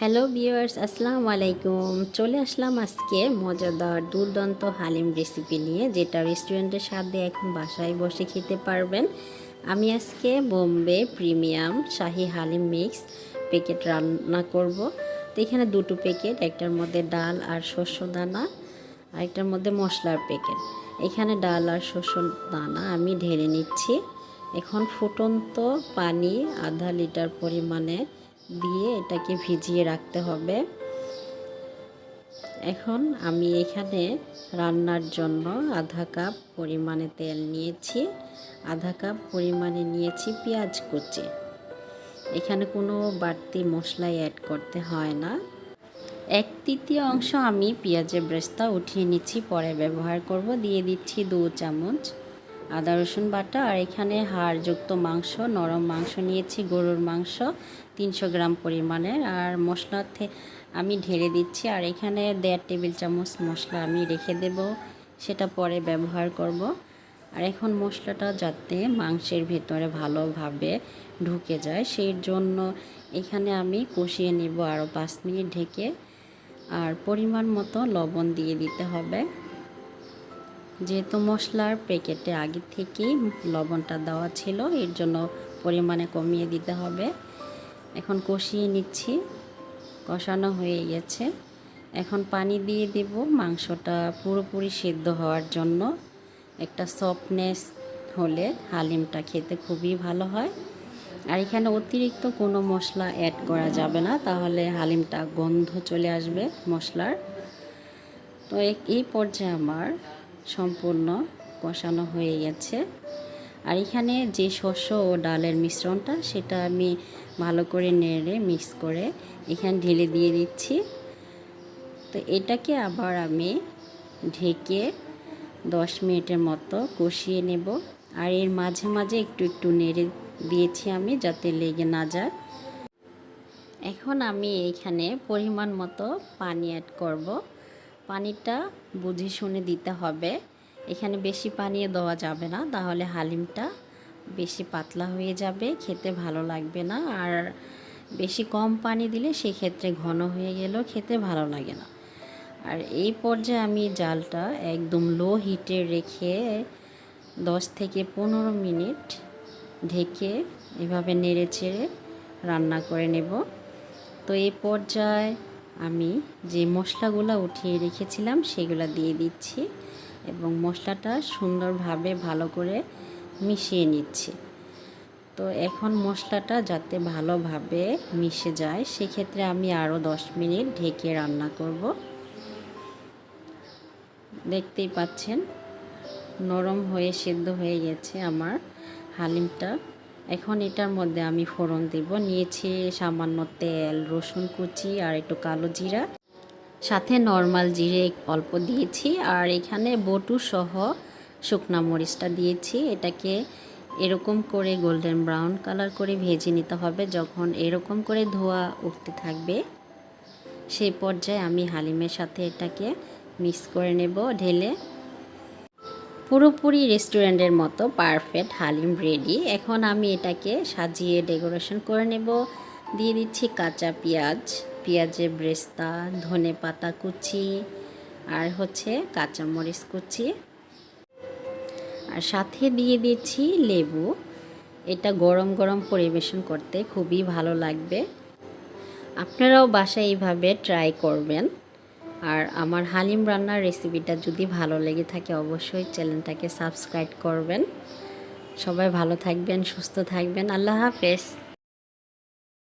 Hello viewers আসসালামু আলাইকুম। চলে আসলাম আজকে মজাদার, দুর্দান্ত হালিম রেসিপি নিয়ে, যেটা রেস্টুরেন্টের স্বাদে এখন বাসায় বসে খেতে পারবেন। আমি আজকে বোম্বে প্রিমিয়াম শাহি হালিম মিক্স প্যাকেট রান্না করব। তো এখানে দুটো প্যাকেট একটার মধ্যে ডাল আর শস্য দানা আর একটার মধ্যে মশলার প্যাকেট এখানে ডাল আর শস্য দানা আমি ঢেলে নিচ্ছি। এখন ফুটন্ত পানি আধা লিটার পরিমাণে দিয়ে এটাকে ভিজিয়ে রাখতে হবে। এখন আমি এখানে রান্নার জন্য আধা কাপ পরিমাণে তেল নিয়েছি। আধা কাপ পরিমাণে নিয়েছি পেঁয়াজ কুচি। এখানে কোনো বাড়তি মশলাই অ্যাড করতে হয় না। এক তৃতীয় অংশ আমি পেঁয়াজের ব্রেস্তা উঠিয়ে নিচ্ছি, পরে ব্যবহার করব। দিয়ে দিচ্ছি দু চামচ আদা, রসুন বাটা, আর এখানে হাড়যুক্ত মাংস, নরম মাংস নিয়েছি, গরুর মাংস, তিনশো গ্রাম পরিমাণের। আর মশলা আমি ঢেলে দিচ্ছি, আর এখানে দেড় টেবিল চামচ মশলা আমি রেখে দেব, সেটা পরে ব্যবহার করব। আর এখন মশলাটা যাতে মাংসের ভেতরে ভালোভাবে ঢুকে যায়, সেই জন্য এখানে আমি কষিয়ে নেব আরও পাঁচ মিনিট ঢেকে। আর পরিমাণ মতো লবণ দিয়ে দিতে হবে। যেহেতু মশলার প্যাকেটে আগে থেকেই লবণটা দেওয়া ছিল, এর জন্য পরিমাণে কমিয়ে দিতে হবে। এখন কষিয়ে নিচ্ছি। কষানো হয়ে গেছে। এখন পানি দিয়ে দেব মাংসটা পুরোপুরি সিদ্ধ হওয়ার জন্য। একটা সফটনেস হলে হালিমটা খেতে খুবই ভালো হয়। আর এখানে অতিরিক্ত কোনো মশলা অ্যাড করা যাবে না, তাহলে হালিমটা গন্ধ চলে আসবে মশলার। তো এই পর্যায়ে আমার সম্পূর্ণ কষানো হয়ে গেছে। আর এখানে যে শস্য ও ডালের মিশ্রণটা, সেটা আমি ভালো করে নেড়ে মিক্স করে এখানে ঢেলে দিয়ে দিচ্ছি। তো এটাকে আবার আমি ঢেকে দশ মিনিটের মতো কষিয়ে নেব। আর এর মাঝে মাঝে একটু একটু নেড়ে দিয়েছি আমি যাতে লেগে না যায়। এখন আমি এইখানে পরিমাণ মতো পানি অ্যাড করব। পানিটা বুঝে শুনে দিতে হবে। এখানে বেশি পানি দেওয়া যাবে না, তাহলে হালিমটা বেশি পাতলা হয়ে যাবে, খেতে ভালো লাগবে না। আর বেশি কম পানি দিলে সেক্ষেত্রে ঘন হয়ে গেলেও খেতে ভালো লাগে না। আর এই পর্যায়ে আমি জালটা একদম লো হিটে রেখে দশ থেকে পনেরো মিনিট ঢেকে এভাবে নেড়ে চেড়ে রান্না করে নেব। তো এই পর্যায়ে আমি যে মশলাগুলো উঠিয়ে রেখেছিলাম সেগুলো দিয়ে দিচ্ছি এবং মশলাটা সুন্দরভাবে ভালো করে মিশিয়ে নিচ্ছি। তো এখন মশলাটা যাতে ভালোভাবে মিশে যায়, সেক্ষেত্রে আমি আরও দশ মিনিট ঢেকে রান্না করব। দেখতেই পাচ্ছেন, নরম হয়ে সেদ্ধ হয়ে গেছে আমার হালিমটা। এখন এটার মধ্যে আমি ফোড়ন দেব। নিয়েছি সামান্য তেল, রসুন কুচি আর একটু কালো জিরা। সাথে নর্মাল জিরে অল্প দিয়েছি আর এখানে বটু সহ শুকনা মরিচটা দিয়েছি। এটাকে এরকম করে গোল্ডেন ব্রাউন কালার করে ভেজে নিতে হবে। যখন এরকম করে ধোয়া উঠতে থাকবে, সেই পর্যায়ে আমি হালিমের সাথে এটাকে মিক্স করে নেব ঢেলে। পুরোপুরি রেস্টুরেন্টের মতো পারফেক্ট, হালিম রেডি এখন আমি এটাকে সাজিয়ে ডেকোরেশন করে নেব। দিয়ে দিচ্ছি কাঁচা পেঁয়াজ, পেঁয়াজের ব্রেস্তা, ধনে পাতা কুচি, আর হচ্ছে কাঁচামরিচ কুচি। আর সাথে দিয়ে দিচ্ছি লেবু। এটা গরম গরম পরিবেশন করতে খুবই ভালো লাগবে। আপনারাও বাসায় এইভাবে ট্রাই করবেন। আর আমার হালিম রান্নার রেসিপিটা যদি ভালো লেগে থাকে, অবশ্যই চ্যানেলটাকে সাবস্ক্রাইব করবেন। সবাই ভালো থাকবেন, সুস্থ থাকবেন। আল্লাহ হাফেজ।